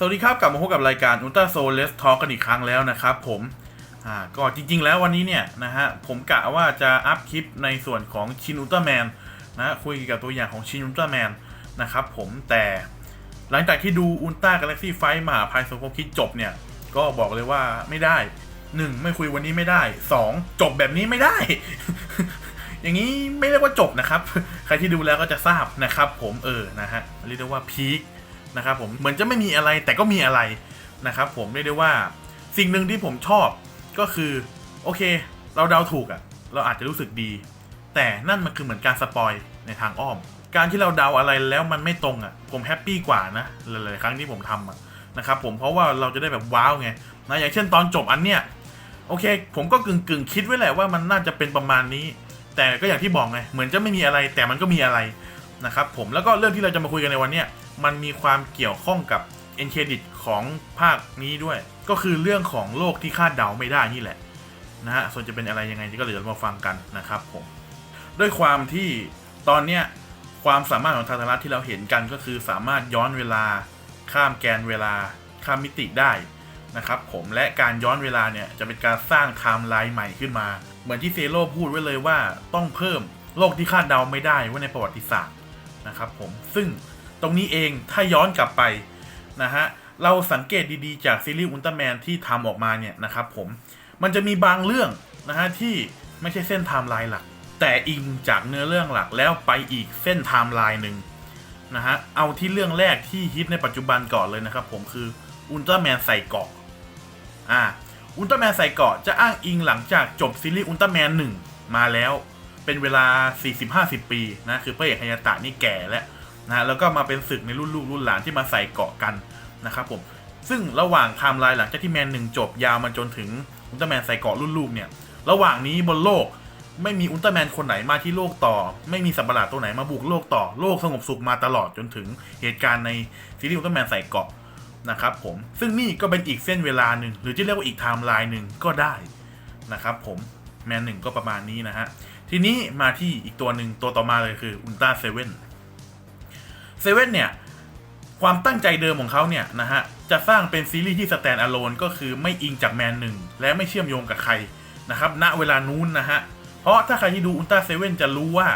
สวัสดีครับกลับมาพบกับรายการ Ultra Soul Let's Talk กันอีกครั้งแล้วนะครับผมอ่าก็จริง ๆ แล้ววันนี้เนี่ยนะฮะผมกะว่าจะอัพคลิปในส่วนของชินอุลตร้าแมนนะคุยกับตัวอย่างของชินอุลตร้าแมนนะครับผมแต่หลังจากที่ดูอุลตร้ากาแล็กซี่ไฟมหาภัยสงครามคิดจบเนี่ย ก็บอกเลยว่าไม่ได้ 1. ไม่คุยวันนี้ไม่ได้ 2. จบแบบนี้ไม่ได้ อย่างนี้ไม่เรียกว่าจบนะครับ ใครที่ดูแล้วก็จะทราบนะครับผมเออนะฮะเรียกได้ว่าพีค นะครับผมเหมือนจะไม่มีอะไรแต่ก็มีอะไรนะครับผมเรียกได้ว่าสิ่งหนึ่งที่ผมชอบก็คือโอเค เราเดาถูกอะ่ะ เราอาจจะรู้สึกดี แต่นั่นมันคือเหมือนการสปอยในทางอ้อม การที่เราเดาอะไรแล้วมันไม่ตรงอะ่ะ ผมแฮปปี้กว่านะหลายๆครั้งที่ผมทำอะนะครับผมเพราะว่าเราจะได้แบบว้าวไงนะอย่างเช่นตอนจบอันเนี้ยโอเค ผมก็กึ่งกึ่งๆคิดไว้แหละว่ามันน่าจะเป็นประมาณนี้ แต่ก็อย่างที่บอกไงเหมือนจะไม่มีอะไรแต่มันก็มีอะไรนะครับผมแล้วก็เรื่องที่เราจะมาคุยกันในวันเนี้ย มันมีความเกี่ยวข้องกับ e n c r e d i t ของภาคนี้ด้วย ก็คือเรื่องของโลกที่คาดเดาไม่ได้นี่แหละนะฮะส่วนจะเป็นอะไรยังไงก็เดี๋ยวมาฟังกันนะครับผมด้วยความที่ตอนเนี้ยความสามารถของทาทารัสที่เราเห็นกันก็คือสามารถย้อนเวลาข้ามแกนเวลาข้ามมิติได้นะครับผมและการย้อนเวลาเนี่ยจะเป็นการสร้างไทม์ไลน์ใหม่ขึ้นมา เหมือนที่เซโร่พูดไว้เลยว่าต้องเพิ่มโลกที่คาดเดาไม่ได้ไว้ในประวัติศาสตร์นะครับผมซึ่ง ตรงนี้เองถ้าย้อนกลับไปนะฮะเราสังเกตดีๆ จากซีรีส์อุลตร้าแมนที่ทำออกมาเนี่ยนะครับผมมันจะมีบางเรื่องนะฮะที่ไม่ใช่เส้นไทม์ไลน์หลัก แต่อิงจากเนื้อเรื่องหลักแล้วไปอีกเส้นไทม์ไลน์หนึ่งนะฮะเอาที่เรื่องแรกที่ฮิตในปัจจุบันก่อนเลยนะครับผมคืออุลตร้าแมนใส่เกาะอ่าอุลตร้าแมนใส่เกาะจะอ้างอิงหลังจากจบซีรีส์อุลตร้าแมนหนึ่งมาแล้ว เป็นเวลา 40-50 ปีนะคือพระเอกฮายาตะนี่แก่แล้ว นะแล้วก็มาเป็นศึกในรุ่นลูกรุ่นหลานที่มาใส่เกาะกันนะครับผมซึ่งระหว่างไทม์ไลน์หลังจากที่แมนหนึ่งจบยาวมาจนถึงอุลตร้าแมนใส่เกาะรุ่นลูกเนี่ยระหว่างนี้บนโลกไม่มีอุลตร้าแมนคนไหนมาที่โลกต่อ ไม่มีสัตว์ประหลาดตัวไหนมาบุกโลกต่อโลกสงบสุขมาตลอดจนถึงเหตุการณ์ในซีรีส์อุลตร้าแมนใส่เกาะนะครับผมซึ่งนี่ก็เป็นอีกเส้นเวลาหนึ่งหรือจะเรียกว่าอีกไทม์ไลน์หนึ่งก็ได้นะครับผมแมนหนึ่งก็ประมาณนี้นะฮะทีนี้มาที่อีกตัวหนึ่งตัวต่อมาเลยคืออุลตร้าเซเว่น เซเว่นเนี่ยความตั้งใจเดิมของเขาเนี่ยนะฮะจะสร้างเป็นซีรีส์ที่สแตนอะโลนก็คือไม่อิงจากแมนหนึ่งและไม่เชื่อมโยงกับใครนะครับณเวลานู้นนะฮะเพราะถ้าใครที่ดูอุลตร้าเซเว่นจะรู้ว่า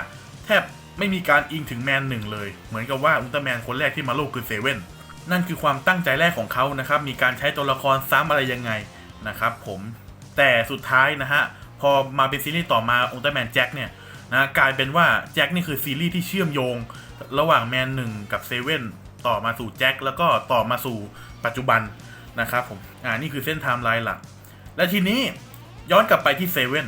แทบไม่มีการอิงถึงแมนหนึ่งเลย เหมือนกับว่าอุลตร้าแมนคนแรกที่มาโลกคือเซเว่นนั่นคือความตั้งใจแรกของเขานะครับมีการใช้ตัวละครซ้ำอะไรยังไงนะครับผมแต่สุดท้ายนะฮะพอมาเป็นซีรีส์ต่อมาอุลตร้าแมนแจ็คเนี่ย นะกลายเป็นว่าแจ็คนี่คือซีรีส์ที่เชื่อมโยง ระหว่างแมนหนึ่งกับเซเว่นต่อมาสู่แจ็คแล้วก็ต่อมาสู่ปัจจุบันนะครับผมอ่านี่คือเส้นไทม์ไลน์หลัก และทีนี้ย้อนกลับไปที่เซเว่น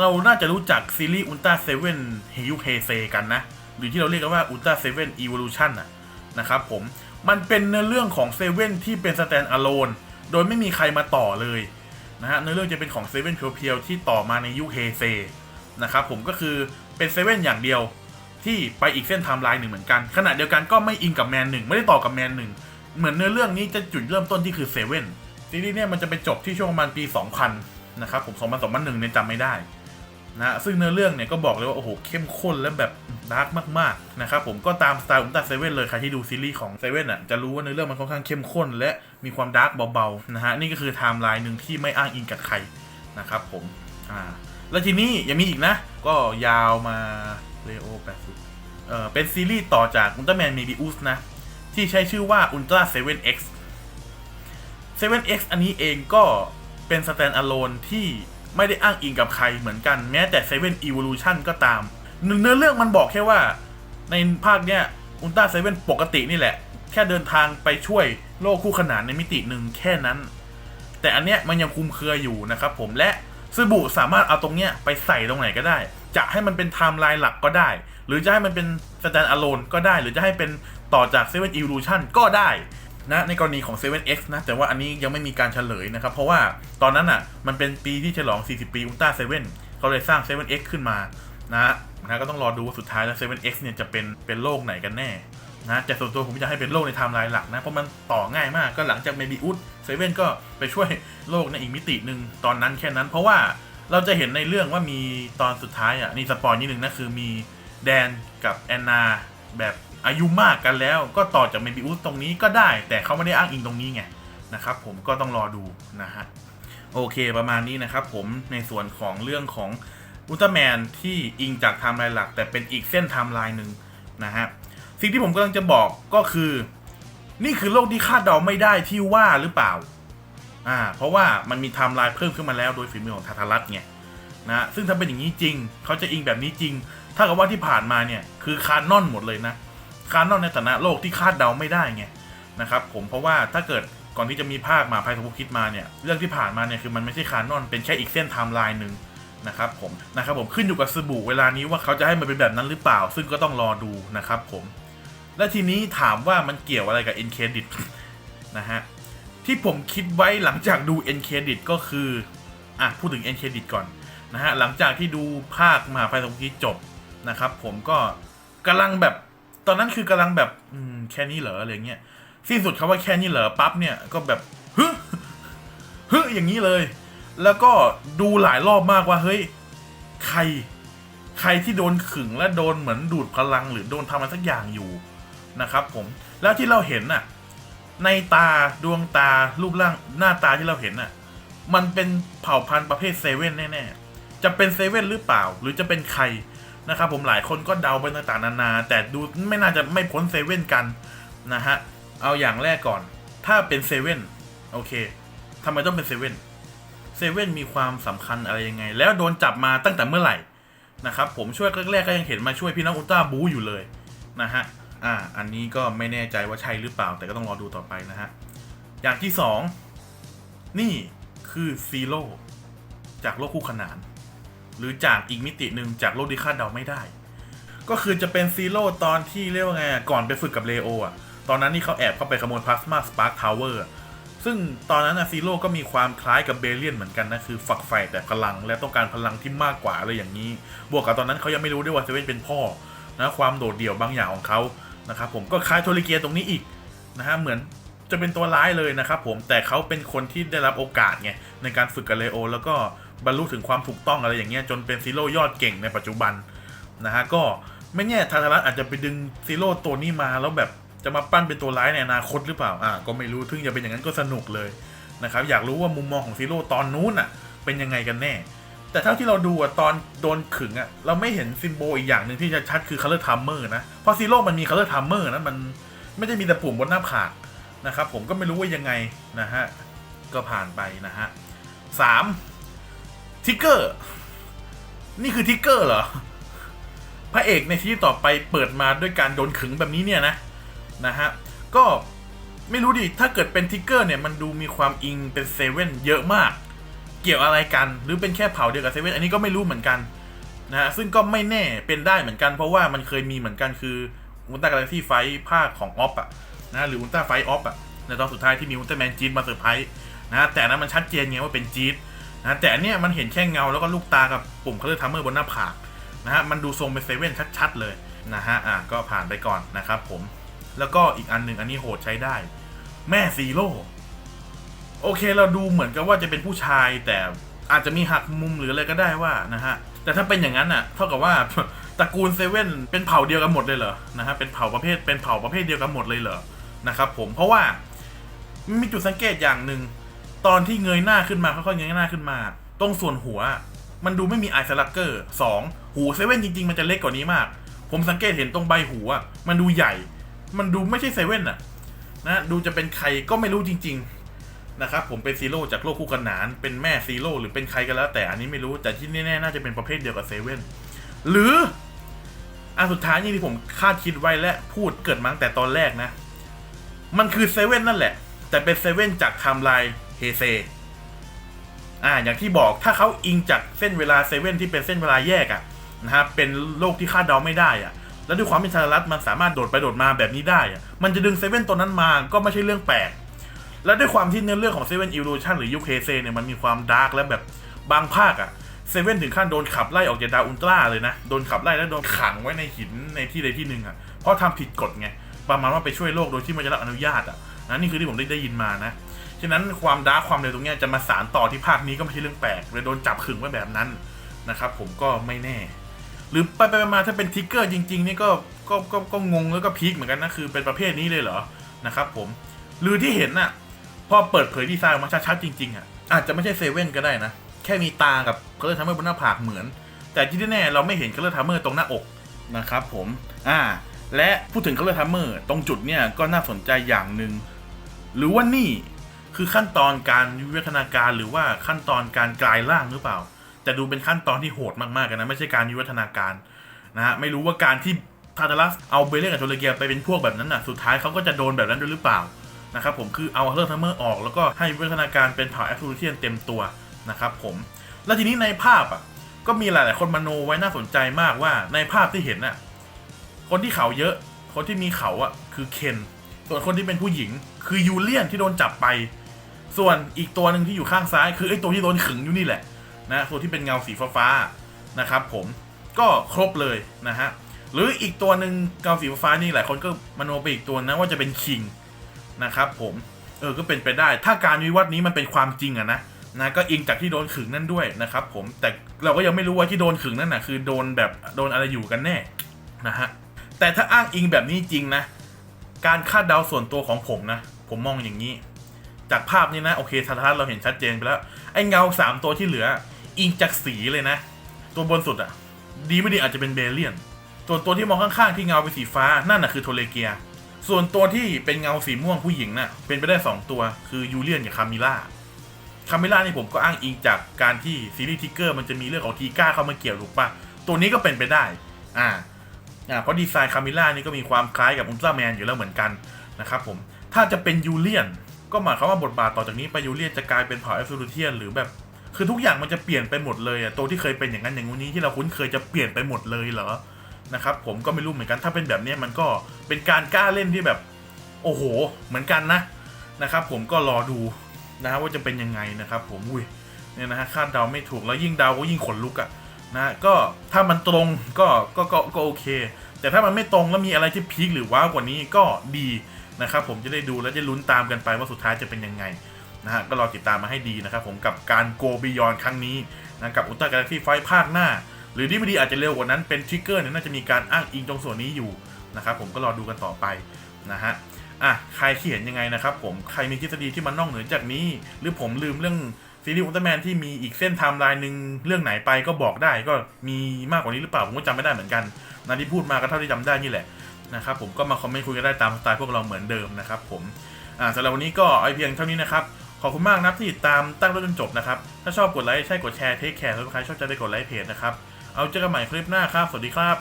เราน่าจะรู้จักซีรีส์อุลตร้าเซเว่นเฮยุเฮเซกันนะ หรือที่เราเรียกกันว่าอุลตร้าเซเว่นอีวอลูชันนะครับผมมันเป็นเนื้อเรื่องของเซเว่นที่เป็นสแตนอะโลนโดยไม่มีใครมาต่อเลยนะฮะเนื้อเรื่องจะเป็นของเซเว่นเพียวๆที่ต่อมาในยุคเฮเซ นะครับผมก็คือเป็นเซเว่นอย่างเดียวที่ไปอีกเส้นไทม์ไลน์หนึ่งเหมือนกัน ขณะเดียวกันก็ไม่อิงกับแมนหนึ่งไม่ได้ต่อกับแมนหนึ่งเหมือนเนื้อเรื่องนี้จะจุดเริ่มต้นที่คือเซเว่นซีรีส์เนี่ยมันจะไปจบที่ช่วงประมาณปี 2000 นะครับผม 2000 2001เนี่ยจำไม่ได้นะซึ่งเนื้อเรื่องเนี่ยก็บอกเลยว่า โอ้โห เข้มข้นและแบบดาร์กมากๆ นะครับผมก็ตามสไตล์อุลตร้าเซเว่นเลยใครที่ดูซีรีส์ของเซเว่นอะจะรู้ว่าเนื้อเรื่องมันค่อนข้างเข้มข้น และมีความดาร์กเบาๆนะฮะนี่ก็คือไทม์ไลน์หนึ่งที่ไม่อ้างอิงกับใครนะครับผมอ่า แล้วทีนี้ยังมีอีกนะ ก็ยาวมาเลโอแปดสิบเอ่อเป็นซีรีส์ต่อจากอุลตร้าแมนเมบิอุสนะ ที่ใช้ชื่อว่า Ultra 7X 7X อันนี้เองก็เป็นสแตนด์อะโลนที่ไม่ได้อ้างอิงกับใครเหมือนกันแม้แต่7 Evolution ก็ตาม เนื้อเรื่องมันบอกแค่ว่า ในภาคเนี้ยอุลตร้าเซเว่นปกตินี่แหละ แค่เดินทางไปช่วยโลกคู่ขนานในมิติหนึ่งแค่นั้น แต่อันเนี้ยมันยังคุมเครืออยู่นะครับผมและ ซึบุสามารถเอาตรงเนี้ยไปใส่ตรงไหนก็ได้ จะให้มันเป็นไทม์ไลน์หลักก็ได้ หรือจะให้มันเป็นสแตนด์อะโลนก็ได้ หรือจะให้เป็นต่อจาก7 Evolution ก็ได้นะในกรณีของ 7X นะ แต่ว่าอันนี้ยังไม่มีการเฉลยนะครับ เพราะว่าตอนนั้นอะ มันเป็นปีที่ฉลอง 40 ปีอุลตร้า7เขาเลยสร้าง 7X ขึ้นมานะนะก็ต้องรอดูว่าสุดท้ายแล้ว 7X เนี่ยจะเป็นเป็นโลกไหนกันแน่ นะแต่ส่วนตัวผมจะให้เป็นโลกในไทม์ไลน์หลักนะ เพราะมันต่อง่ายมากก็หลังจากเมบิอุสเซเว่นก็ไปช่วยโลกในอีกมิติหนึ่งตอนนั้นแค่นั้น เพราะว่าเราจะเห็นในเรื่องว่ามีตอนสุดท้ายอะนี่สปอยนิดนึงนะคือมีแดนกับแอนนาแบบอายุมากกันแล้ว ก็ต่อจากเมบิอุสตรงนี้ก็ได้ แต่เขาไม่ได้อ้างอิงตรงนี้ไงนะครับผมก็ต้องรอดูนะฮะโอเคประมาณนี้นะครับผมในส่วนของเรื่องของอุลตร้าแมนที่อิงจากไทม์ไลน์หลัก แต่เป็นอีกเส้นไทม์ไลน์หนึ่งนะฮะ สิ่งที่ผมกำลังจะบอกก็คือ นี่คือโลกที่คาดเดาไม่ได้ที่ว่าหรือเปล่า อ่า เพราะว่ามันมีไทม์ไลน์เพิ่มขึ้นมาแล้วโดยฝีมือของทาทารัตไงนะซึ่งถ้าเป็นอย่างนี้จริง เขาจะอิงแบบนี้จริง ถ้ากับว่าที่ผ่านมาเนี่ยคือคานอนหมดเลยนะคานอนในฐานะโลกที่คาดเดาไม่ได้ไงนะครับผมเพราะว่าถ้าเกิดก่อนที่จะมีภาคมาภัยทวุคิดมาเนี่ยเรื่องที่ผ่านมาเนี่ยคือมันไม่ใช่คานอนเป็นแค่อีกเส้นไทม์ไลน์หนึ่งนะครับผมนะครับผมขึ้นอยู่กับสบู่เวลานี้ว่าเขาจะให้มันเป็นแบบนั้นหรือเปล่า ซึ่งก็ต้องรอดูนะครับผม และทีนี้ถามว่ามันเกี่ยวอะไรกับ end credit นะฮะ ที่ผมคิดไว้หลังจากดู end credit ก็คือ อะ พูดถึง end credit ก่อนนะฮะ หลังจากที่ดูภาคมหาภัยสงครามจบนะครับ ผมก็กำลังแบบตอนนั้นคือกำลังแบบอืมแค่นี้เหรออะไรเงี้ยสิ้นสุดคำว่าแค่นี้เหรอปั๊บเนี่ยก็แบบฮึฮึอย่างนี้เลย แล้วก็ดูหลายรอบมากว่าเฮ้ยใคร ใครที่โดนขึงและโดนเหมือนดูดพลังหรือโดนทำอะไรสักอย่างอยู่ นะครับผมแล้วที่เราเห็นน่ะในตาดวงตารูปร่างหน้าตาที่เราเห็นน่ะมันเป็นเผ่าพันธุ์ประเภทเซเว่นแน่ๆจะเป็นเซเว่นหรือเปล่า หรือจะเป็นใครนะครับผมหลายคนก็เดาไปต่างๆนานา แต่ดูไม่น่าจะไม่พ้นเซเว่นกันนะฮะเอาอย่างแรกก่อน ถ้าเป็นเซเว่นโอเคทำไมต้องเป็นเซเว่นเซเว่นมีความสำคัญอะไรยังไง แล้วโดนจับมาตั้งแต่เมื่อไหร่นะครับผมช่วยแรกๆก็ยังเห็นมาช่วยพี่น้องอุลตร้าบูอยู่เลยนะฮะ อ่า อันนี้ก็ไม่แน่ใจว่าใช่หรือเปล่า แต่ก็ต้องรอดูต่อไปนะฮะ อย่างที่สอง นี่คือซีโร่จากโลกคู่ขนาน หรือจากอีกมิติหนึ่งจากโลกที่คาดเดาไม่ได้ ก็คือจะเป็นซีโร่ตอนที่เรียกว่าไง ก่อนไปฝึกกับเลโออะ ตอนนั้นนี่เขาแอบเข้าไปขโมยพลาสมาสปาร์คทาวเวอร์ซึ่งตอนนั้นอะซีโร่ก็มีความคล้ายกับเบเลียนเหมือนกันนะคือฝักใฝ่แต่พลังและต้องการพลังที่มากกว่าอะไรอย่างนี้ บวกกับตอนนั้นเขายังไม่รู้ด้วยว่าเซเว่นเป็นพ่อนะความโดดเดี่ยวบางอย่างของเขา นะครับผมก็คล้ายโทริเกียตรงนี้อีกนะฮะเหมือนจะเป็นตัวร้ายเลยนะครับผมแต่เขาเป็นคนที่ได้รับโอกาสไงในการฝึกกับเลโอ แล้วก็บรรลุถึงความถูกต้องอะไรอย่างเงี้ยจนเป็นซีโร่ยอดเก่งในปัจจุบันนะฮะก็ไม่แน่ทาทารัตอาจจะไปดึงซีโร่ตัวนี้มาแล้วแบบจะมาปั้นเป็นตัวร้ายในอนาคตหรือเปล่าอ่าก็ไม่รู้ถึงจะเป็นอย่างนั้นก็สนุกเลยนะครับอยากรู้ว่ามุมมองของซีโร่ตอนนู้นอะเป็นยังไงกันแน่ แต่เท่าที่เราดูอะตอนโดนขึงอะเราไม่เห็นซิมโบลอีกอย่างหนึ่งที่จะชัดคือ color timer นะ เพราะซีโร่มันมี color timer นะมันไม่ได้มีแต่ปุ่มบนหน้าผากนะครับผมก็ไม่รู้ว่ายังไงนะฮะ ก็ผ่านไปนะฮะสามทิกเกอร์ นี่คือทิกเกอร์เหรอ พระเอกในซีรีส์ต่อไปเปิดมาด้วยการโดนขึงแบบนี้เนี่ยนะนะฮะ ก็ไม่รู้ดิ ถ้าเกิดเป็นทิกเกอร์เนี่ยมันดูมีความอิงเป็นเซเว่นเยอะมาก เกี่ยวอะไรกัน หรือเป็นแค่เผ่าเดียวกับเซเว่นอันนี้ก็ไม่รู้เหมือนกันนะฮะซึ่งก็ไม่แน่เป็นได้เหมือนกัน เพราะว่ามันเคยมีเหมือนกันคืออุลตร้ากาแล็กซี่ไฟภาคของออฟอะนะหรืออุลตร้าไฟออฟอะในตอนสุดท้ายที่มีอุลตร้าแมนจีดมาเซอร์ไพรส์นะแต่นั้นมันชัดเจนไงว่าเป็นจีดนะแต่อันเนี้ยมันเห็นแค่เงาแล้วก็ลูกตากับปุ่มเขาเรียกทัมเมอร์บนหน้าผากนะฮะมันดูทรงเป็นเซเว่นชัดๆเลยนะฮะอะก็ผ่านไปก่อนนะครับผมแล้วก็อีกอันหนึ่งอันนี้โหดใช้ได้ แม่ซีโร่ โอเคเราดูเหมือนกับว่าจะเป็นผู้ชายแต่อาจจะมีหักมุมหรืออะไรก็ได้ว่านะฮะแต่ถ้าเป็นอย่างนั้นอะเท่ากับว่าตระกูลเซเว่นเป็นเผ่าเดียวกันหมดเลยเหรอนะฮะเป็นเผ่าประเภทเป็นเผ่าประเภทเดียวกันหมดเลยเหรอนะครับผมเพราะว่ามีจุดสังเกตอย่างหนึ่งตอนที่เงยหน้าขึ้นมาค่อยๆเงยหน้าขึ้นมา ตรงส่วนหัว มันดูไม่มีไอซ์ลักเกอร์สองหูเซเว่นจริงๆ มันจะเล็กกว่านี้มาก ผมสังเกตเห็นตรงใบหูอะมันดูใหญ่ มันดูไม่ใช่เซเว่นอะนะดูจะเป็นใครก็ไม่รู้จริง ๆ นะครับผมเป็นซีโร่จากโลกคู่ขนานเป็นแม่ซีโร่หรือเป็นใครก็แล้ว แต่อันนี้ไม่รู้แต่ที่แน่ๆน่าจะเป็นประเภทเดียวกับเซเว่นหรืออันสุดท้ายนี่ที่ผมคาดคิดไว้และพูดเกิดมั้งแต่ตอนแรกนะ มันคือเซเว่นนั่นแหละ แต่เป็นเซเว่นจากไทม์ไลน์เฮเซอ่าอย่างที่บอกถ้าเขาอิงจากเส้นเวลาเซเว่นที่เป็นเส้นเวลาแยกอะนะครับเป็นโลกที่คาดเดาไม่ได้อะแล้วด้วยความเป็นชารัฐมันสามารถโดดไปโดดมาแบบนี้ได้อะมันจะดึงเซเว่นตัวนั้นมาก็ไม่ใช่เรื่องแปลก และด้วยความที่เนื้อเรื่องของเซเว่นอิ l ลูชันหรือยูเคเซเนี่ยมันมีความดาร์กและแบบบางภาคอะเซเว่นถึงขั้นโดนขับไล่ออกจากดาวอุลตร้าเลยนะ โดนขับไล่แล้วโดนขังไว้ในหินในที่ใดที่หนึ่งอะเพราะทำผิดกฎไง ประมาณว่าไปช่วยโลกโดยที่ไม่ได้รับอนุญาตอะนะนี่คือที่ผมได้ได้ยินมานะ ฉะนั้นความดาร์กความเลวตรงเนี้ยจะมาสารต่อที่ภาคนี้ก็ไม่ใช่เรื่องแปลกเลยโดนจับขึงไว้แบบนั้นนะครับผมก็ไม่แน่ หรือไปไปมาถ้าเป็นทิกเกอร์จริง ๆ นี่ก็ก็ก็ก็งงแล้วก็พีคเหมือนกันนะคือเป็นประเภทนี้เลยเหรอนะครับผมหรือที่เห็นน่ะ พอเปิดเผยดีไซน์ออกมาชัดๆจริงๆอะอาจจะไม่ใช่เซเว่นก็ได้นะ แค่มีตากับเคอร์ทัมเมอร์บนหน้าผากเหมือน แต่ที่แน่ๆเราไม่เห็นเคอร์ทัมเมอร์ตรงหน้าอกนะครับผมอ่าและพูดถึงเคอร์ทัมเมอร์ตรงจุดเนี่ยก็น่าสนใจอย่างหนึ่งหรือว่านี่คือขั้นตอนการวิวัฒนาการหรือว่าขั้นตอนการกลายร่างหรือเปล่า แต่ดูเป็นขั้นตอนที่โหดมากๆกันนะไม่ใช่การวิวัฒนาการนะฮะไม่รู้ว่าการที่ทาตาลัสเอาเบลเล่กับโทเลเกียไปเป็นพวกแบบนั้นน่ะสุดท้ายเขาก็จะโดนแบบนั้นด้วยหรือเปล่า นะครับผมคือเอาเลิร์ทัมเมอร์ออกแล้วก็ให้วิวัฒนาการเป็นเผ่าแอฟริเทียนเต็มตัวนะครับผมแล้วทีนี้ในภาพอะก็มีหลาย ๆ คนมโนไว้น่าสนใจมากว่าในภาพที่เห็นน่ะคนที่เขาเยอะ คนที่มีเขาอะคือเคนส่วนคนที่เป็นผู้หญิงคือยูเลียนที่โดนจับไป ส่วนอีกตัวหนึ่งที่อยู่ข้างซ้าย คือไอ้ตัวที่โดนขึงอยู่นี่แหละนะตัวที่เป็นเงาสีฟ้าๆนะครับผมก็ครบเลยนะฮะหรืออีกตัวหนึ่งเงาสีฟ้านี่หลายคนก็มโนไปอีกตัวนะว่าจะเป็นคิง นะครับผมเออก็เป็นไปได้ ถ้าการวิวัฒน์นี้มันเป็นความจริงอะนะนะก็อิงจากที่โดนขึงนั่นด้วยนะครับผมแต่เราก็ยังไม่รู้ว่าที่โดนขึงนั่นนะคือโดนแบบโดนอะไรอยู่กันแน่นะฮะแต่ถ้าอ้างอิงแบบนี้จริงนะ การคาดเดาส่วนตัวของผมนะ ผมมองอย่างนี้ จากภาพนี้นะโอเคทัศน์เราเห็นชัดเจนไปแล้วไอ้เงาสามตัวที่เหลือ อิงจากสีเลยนะ ตัวบนสุดอะดีไม่ดีอาจจะเป็นเบเลียนส่วนตัวที่มองข้างๆที่เงาเป็นสีฟ้านั่นน่ะคือโทเลเกีย ส่วนตัวที่เป็นเงาสีม่วงผู้หญิงน่ะเป็นไปได้ 2 ตัวคือยูเลียนกับคามิล่าคามิล่านี่ผมก็อ้างอิงจากการที่ซีรีส์ทิกเกอร์มันจะมีเรื่องของทีก้าเข้ามาเกี่ยวถูกปะตัวนี้ก็เป็นไปได้ อ่าอ่าเพราะดีไซน์คามิล่านี่ก็มีความคล้ายกับอุลตร้าแมนอยู่แล้วเหมือนกันนะครับผมถ้าจะเป็นยูเลียน ก็หมายความว่าบทบาทต่อจากนี้ไปยูเลียนจะกลายเป็นเผ่าแอฟริเทียนหรือแบบคือทุกอย่างมันจะเปลี่ยนไปหมดเลยอะตัวที่เคยเป็นอย่างนั้นอย่างนี้ที่เราคุ้นเคยจะเปลี่ยนไปหมดเลยเหรอ นะครับผมก็ไม่รู้เหมือนกันถ้าเป็นแบบนี้มันก็เป็นการกล้าเล่นที่แบบ โอ้โห เหมือนกันนะนะครับ ผมก็รอดูนะฮะว่าจะเป็นยังไงนะครับ ผมอุ้ยเนี่ยนะฮะคาดเดาไม่ถูกแล้วยิ่งเดาก็ยิ่งขนลุกอะนะก็ถ้ามันตรงก็ก็ก็ก็โอเค แต่ถ้ามันไม่ตรงแล้วมีอะไรที่พีคหรือว้าวกว่านี้ก็ดีนะครับ ผมจะได้ดูแล้วจะลุ้นตามกันไปว่าสุดท้ายจะเป็นยังไงนะฮะก็รอติดตามมาให้ดีนะครับ ผมกับการโกบิยอนครั้งนี้นะกับอุลตร้ากาแล็กซี่ไฟภาคหน้า หรือที่ไม่ดีอาจจะเร็วกว่านั้นเป็นทริกเกอร์เนี่ยน่าจะมีการอ้างอิงตรงส่วนนี้อยู่นะครับผมก็รอดูกันต่อไปนะฮะอะใครคิดเห็นยังไงนะครับผมใครมีทฤษฎีที่มันนอกเหนือจากนี้ หรือผมลืมเรื่องซีรีส์อุลตร้าแมนที่มีอีกเส้นไทม์ไลน์หนึ่งเรื่องไหนไปก็บอกได้ก็มีมากกว่านี้หรือเปล่า ผมก็จำไม่ได้เหมือนกันนะที่พูดมาก็เท่าที่จำได้นี่แหละนะครับผมก็มาคอมเมนต์คุยกันได้ตามสไตล์พวกเราเหมือนเดิมนะครับผมอ่าสำหรับวันนี้ก็เอเพียงเท่านี้นะครับขอบคุณมากนับที่ติดตามตั้งรถจนจบนะครับถ้าชอบกดไลค์ใช่กดแชร์เทคแคร์ถ้าใครชอบจะได้กดไลค์เพจนะครับ เอาเจอกันใหม่คลิปหน้าครับ สวัสดีครับ